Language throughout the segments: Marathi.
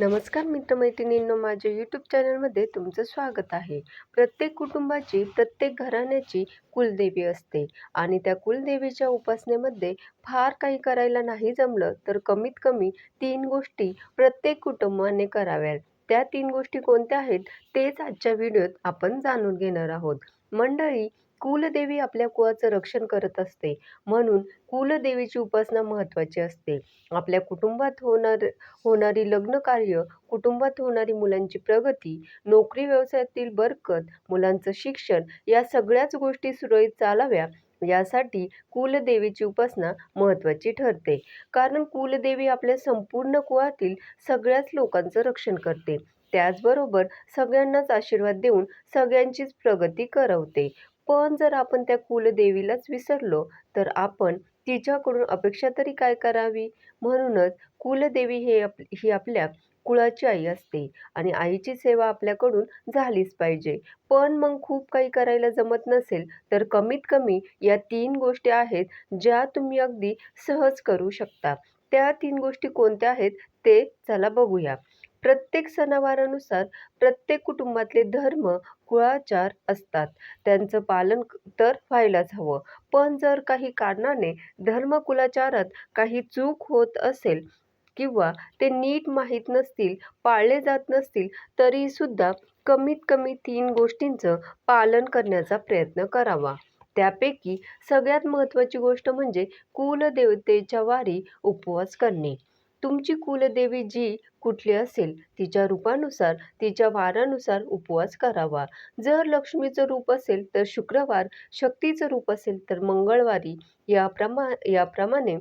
नमस्कार मित्रमैत्रिणींनो माझ्या यूट्यूब चॅनलमध्ये तुमचं स्वागत आहे. प्रत्येक कुटुंबाची प्रत्येक घराण्याची कुलदेवी असते आणि त्या कुलदेवीच्या उपासनेमध्ये फार काही करायला नाही जमलं तर कमीत कमी तीन गोष्टी प्रत्येक कुटुंबाने कराव्यात. त्या तीन गोष्टी कोणत्या आहेत तेच आजच्या व्हिडिओत आपण जाणून घेणार आहोत. मंडळी कुलदेवी आपल्या कुळाचं रक्षण करत असते. म्हणून कुलदेवीची उपासना महत्त्वाची असते. आपल्या कुटुंबात होणार होणारी लग्न कार्य कुटुंबात होणारी मुलांची प्रगती नोकरी व्यवसायातील बरकत मुलांचं शिक्षण या सगळ्याच गोष्टी सुरळीत चालाव्या यासाठी कुलदेवीची उपासना महत्त्वाची ठरते. कारण कुलदेवी आपल्या संपूर्ण कुळातील सगळ्याच लोकांचं रक्षण करते. त्याचबरोबर सगळ्यांनाच आशीर्वाद देऊन सगळ्यांचीच प्रगती करवते. पण जर आपण त्या कुलदेवीलाच विसरलो तर आपण तिच्याकडून अपेक्षा तरी काय करावी? म्हणूनच कुलदेवी हे आप ही आपल्या कुळाची आई असते आणि आईची सेवा आपल्याकडून झालीच पाहिजे. पण मग खूप काही करायला जमत नसेल तर कमीत कमी या तीन गोष्टी आहेत ज्या तुम्ही अगदी सहज करू शकता. त्या तीन गोष्टी कोणत्या आहेत ते चला बघूया. प्रत्येक सणावारानुसार प्रत्येक कुटुंबातले धर्म कुळाचार असतात. त्यांचं पालन तर व्हायलाच हवं. पण जर काही कारणाने धर्मकुलाचारात काही चूक होत असेल किंवा ते नीट माहीत नसतील पाळले जात नसतील तरीसुद्धा कमीत कमी तीन गोष्टींचं पालन करण्याचा प्रयत्न करावा. त्यापैकी सगळ्यात महत्त्वाची गोष्ट म्हणजे कुलदेवतेच्या वारी उपवास करणे. तुमची कुलदेवी जी कुठली असेल तिच्या रूपानुसार तिच्या वारानुसार उपवास करावा. जर लक्ष्मीचं रूप असेल तर शुक्रवार शक्तीचं रूप असेल तर मंगळवारी. याप्रमा याप्रमाणे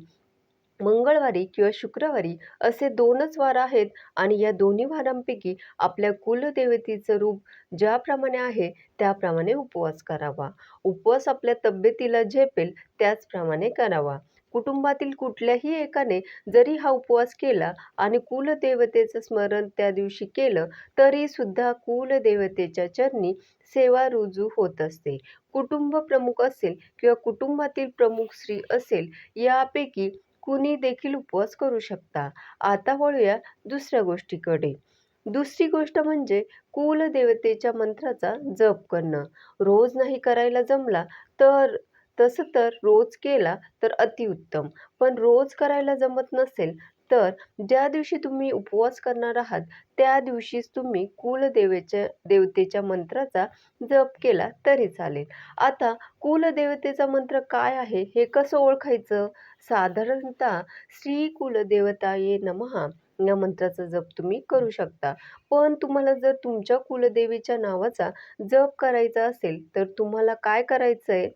मंगळवारी किंवा शुक्रवारी असे दोनच वार आहेत आणि या दोन्ही वारांपैकी आपल्या कुलदेवतेचं रूप ज्याप्रमाणे आहे त्याप्रमाणे उपवास करावा. उपवास आपल्या तब्येतीला झेपेल त्याचप्रमाणे करावा. कुटुंबातील कुठल्याही एकाने जरी हा उपवास केला आणि कुलदेवतेचं स्मरण त्या दिवशी केलं तरीसुद्धा कुलदेवतेच्या चरणी सेवा रुजू होत असते. कुटुंब प्रमुख असेल किंवा कुटुंबातील प्रमुख स्त्री असेल यापैकी कुणी देखील उपवास करू शकता. आता वळूया दुसऱ्या गोष्टीकडे. दुसरी गोष्ट म्हणजे कुलदेवतेच्या मंत्राचा जप करणं. रोज नाही करायला जमला तर तसं तर रोज केला तर अतिउत्तम. पण रोज करायला जमत नसेल तर ज्या दिवशी तुम्ही उपवास करणार आहात त्या दिवशीच तुम्ही कुलदेवेच्या देवतेच्या मंत्राचा जप केला तरी चालेल. आता कुलदेवतेचा मंत्र काय आहे हे कसं ओळखायचं? साधारणतः श्री कुलदेवताये नमहा या मंत्राचा जप तुम्ही करू शकता. पण तुम्हाला जर तुमच्या कुलदेवीच्या नावाचा जप करायचा असेल तर तुम्हाला काय करायचं आहे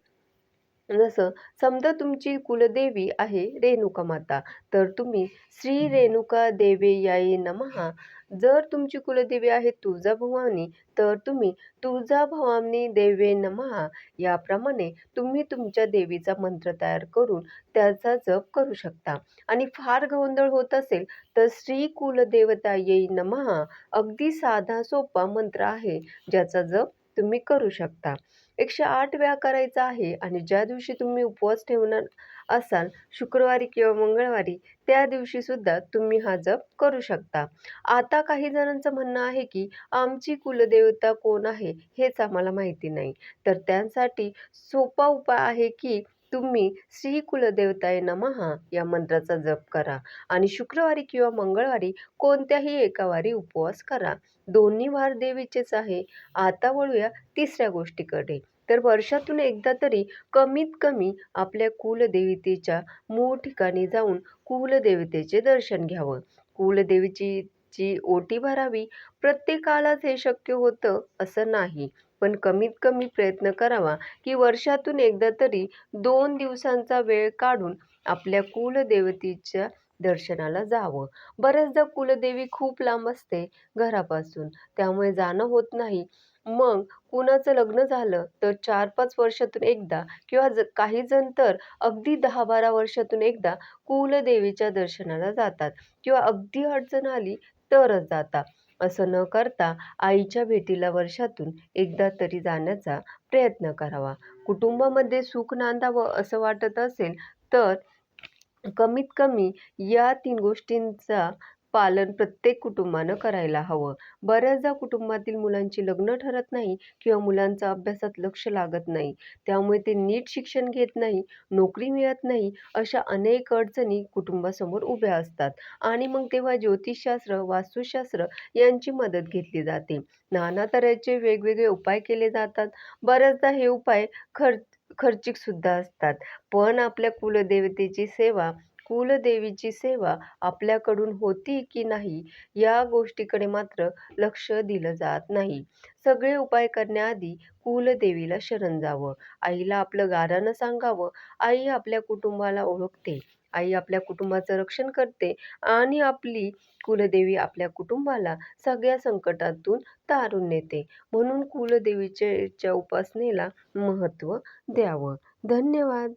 जसं समजा तुमची कुलदेवी आहे रेणुका माता तर तुम्ही श्री रेणुका देवे याये नमहा जर तुमची कुलदेवी आहे तुळजाभवानी तर तुम्ही तुळजाभवानी देवे नमहा याप्रमाणे तुम्ही तुमच्या देवीचा मंत्र तयार करून त्याचा जप करू शकता. आणि फार गोंधळ होत असेल तर श्री कुलदेवता येई नमहा अगदी साधा सोपा मंत्र आहे ज्याचा जप तुम्ही करू शकता. एकशे आठ वेळा करायचा आहे आणि ज्या दिवशी तुम्ही उपवास ठेवणार असाल शुक्रवारी किंवा मंगळवारी त्या दिवशीसुद्धा तुम्ही हा जप करू शकता. आता काही जणांचं म्हणणं आहे की आमची कुलदेवता कोण आहे हेच आम्हाला माहिती नाही. तर त्यांसाठी सोपा उपाय आहे की तुम्ही श्री कुलदेवताय नमहा या मंत्राचा जप करा आणि शुक्रवारी किंवा मंगळवारी कोणत्याही एका वारी उपवास करा. दोन्ही वार देवीचेच आहे. आता वळूया तिसऱ्या गोष्टीकडे. तर वर्षातून एकदा तरी कमीत कमी आपल्या कुलदेवतेच्या मूळ ठिकाणी जाऊन कुलदेवतेचे दर्शन घ्यावं. कुलदेवीची ची ओटी भरावी प्रत्येकालाच हे शक्य होतं असं नाही. पण कमीत कमी प्रयत्न करावा की वर्षातून एकदा तरी दोन दिवसांचा वेळ काढून आपल्या कुलदेवतेच्या दर्शनाला जावं. बऱ्याचदा कुलदेवी खूप लांब असते घरापासून. त्यामुळे जाणं होत नाही. मग कुणाचं लग्न झालं तर चार पाच वर्षातून एकदा किंवा ज काही जण तर अगदी दहा बारा वर्षातून एकदा कुलदेवीच्या दर्शनाला जातात. किंवा अगदी अडचण आली तरच जाता. असं न करता आईच्या भेटीला वर्षातून एकदा तरी जाण्याचा प्रयत्न करावा. कुटुंबामध्ये सुख नांदावं असं वाटत असेल तर कमीत कमी या तीन गोष्टींचा पालन प्रत्येक कुटुंबानं करायला हवं. बऱ्याचदा कुटुंबातील मुलांची लग्न ठरत नाही किंवा मुलांचा अभ्यासात लक्ष लागत नाही. त्यामुळे ते नीट शिक्षण घेत नाही, नोकरी मिळत नाही, अशा अनेक अडचणी कुटुंबासमोर उभ्या असतात आणि मग तेव्हा ज्योतिषशास्त्र, वास्तुशास्त्र यांची मदत घेतली जाते. नाना तऱ्हेचे वेगवेगळे उपाय केले जातात. बऱ्याचदा हे उपाय खर्च खर्चिकसुद्धा असतात. पण आपल्या कुलदेवतेची सेवा, कुलदेवीची सेवा आपल्याकडून होती की नाही या गोष्टीकडे मात्र लक्ष दिलं जात नाही. सगळे उपाय करण्याआधी कुलदेवीला शरण जावं, आईला आपलं गारानं सांगावं. आई आपल्या कुटुंबाला ओळखते, आई आपल्या कुटुंबाचं रक्षण करते आणि आपली कुलदेवी आपल्या कुटुंबाला सगळ्या संकटातून तारून नेते. म्हणून कुलदेवीच्या उपासनेला महत्त्व द्यावं. धन्यवाद.